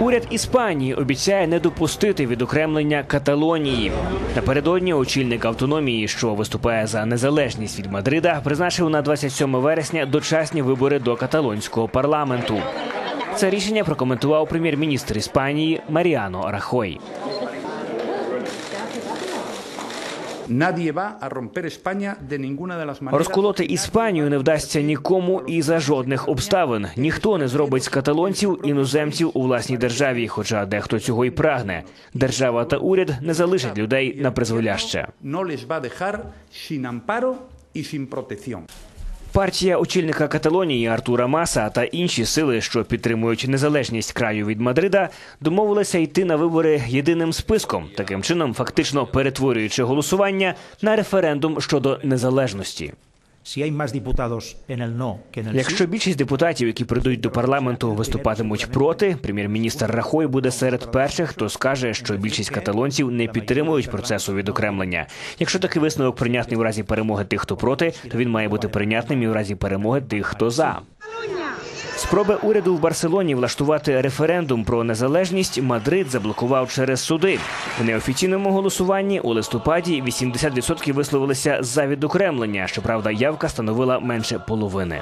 Уряд Іспанії обіцяє не допустити відокремлення Каталонії. Напередодні очільник автономії, що виступає за незалежність від Мадрида, призначив на 27 вересня дочасні вибори до каталонського парламенту. Це рішення прокоментував прем'єр-міністр Іспанії Маріано Рахой. Розколоти Іспанію не вдасться нікому і за жодних обставин. Ніхто не зробить з каталонців іноземців у власній державі, хоча дехто цього й прагне. Держава та уряд не залишать людей на призволяще. Dejar sin protección. Партія очільника Каталонії Артура Маса та інші сили, що підтримують незалежність краю від Мадрида, домовилися йти на вибори єдиним списком, таким чином фактично перетворюючи голосування на референдум щодо незалежності. Якщо більшість депутатів, які прийдуть до парламенту, виступатимуть проти, прем'єр-міністр Рахой буде серед перших, хто скаже, що більшість каталонців не підтримують процесу відокремлення. Якщо такий висновок прийнятний в разі перемоги тих, хто проти, то він має бути прийнятним і в разі перемоги тих, хто за. Спроби уряду в Барселоні влаштувати референдум про незалежність Мадрид заблокував через суди. В неофіційному голосуванні у листопаді 80% висловилися за відокремлення. Щоправда, явка становила менше половини.